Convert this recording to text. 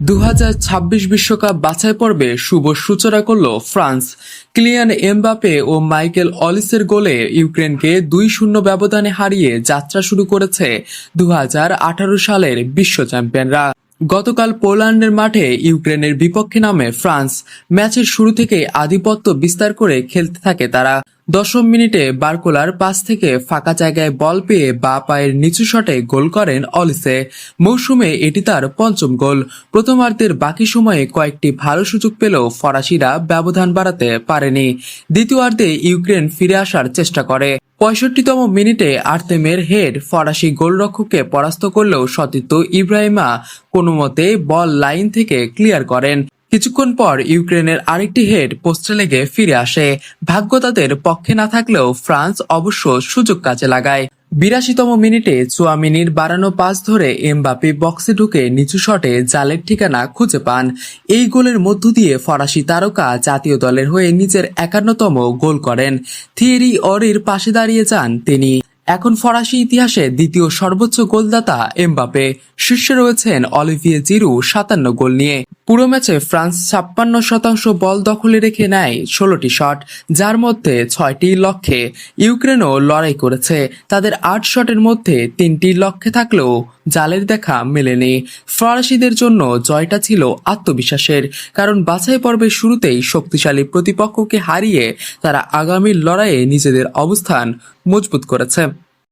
দু বিশ্বকাপ বাছাই পর্বে শুভ সূচনা করল ফ্রান্স। ক্লিয়ান এমবাপে ও মাইকেল অলিসের গোলে ইউক্রেনকে দুই শূন্য ব্যবধানে হারিয়ে যাত্রা শুরু করেছে দুহাজার আঠারো সালের বিশ্ব চ্যাম্পিয়নরা। গতকাল পোল্যান্ডের মাঠে ইউক্রেনের বিপক্ষে নামে ফ্রান্স। ম্যাচের শুরু থেকে আধিপত্য বিস্তার করে খেলতে থাকে তারা। দশম মিনিটে বারকোলার পাস থেকে ফাঁকা জায়গায় বল পেয়ে বা পায়ের নিচু শটে গোল করেন অলিসে। মৌসুমে এটি তার পঞ্চম গোল। প্রথমার্ধের বাকি সময়ে কয়েকটি ভালো সুযোগ পেলেও ফরাসিরা ব্যবধান বাড়াতে পারেনি। দ্বিতীয়ার্ধে ইউক্রেন ফিরে আসার চেষ্টা করে। পঁয়ষট্টিতম মিনিটে আর্তেমের হেড ফরাসি গোলরক্ষককে পরাস্ত করলেও সতীর্থ ইব্রাহিমা কোনো মতে বল লাইন থেকে ক্লিয়ার করেন। কিছুক্ষণ পর ইউক্রেনের আরেকটি হেড পোস্টে লেগে ফিরে আসে। ভাগ্য তাদের পক্ষে না থাকলেও ফ্রান্স অবশ্য সুযোগ কাজে লাগায়। বিরাশিতম মিনিটে চুয়ামিনির বাড়ানো পাস ধরে এমবাপি বক্সে ঢুকে নিচু শটে জালের ঠিকানা খুঁজে পান। এই গোলের মধ্য দিয়ে ফরাসি তারকা জাতীয় দলের হয়ে নিজের একান্নতম গোল করেন। থিয়েরি অরির পাশে দাঁড়িয়ে যান তিনি। এখন ফরাসি ইতিহাসে দ্বিতীয় সর্বোচ্চ গোলদাতা এমবাপে শীর্ষে রয়েছেন অলিভিয়ে জিরু, সাতান্ন গোল নিয়ে। পুরো ম্যাচে ফ্রান্স ছাপ্পান্ন শতাংশ বল দখলে রেখে নেয় ষোলোটি শট, যার মধ্যে ছয়টি লক্ষ্যে। ইউক্রেনও লড়াই করেছে। তাদের আট শটের মধ্যে তিনটি লক্ষ্যে থাকলেও জালের দেখা মেলেনি। ফরাসিদের জন্য জয়টা ছিল আত্মবিশ্বাসের, কারণ বাছাই পর্বের শুরুতেই শক্তিশালী প্রতিপক্ষকে হারিয়ে তারা আগামী লড়াইয়ে নিজেদের অবস্থান মজবুত করেছে।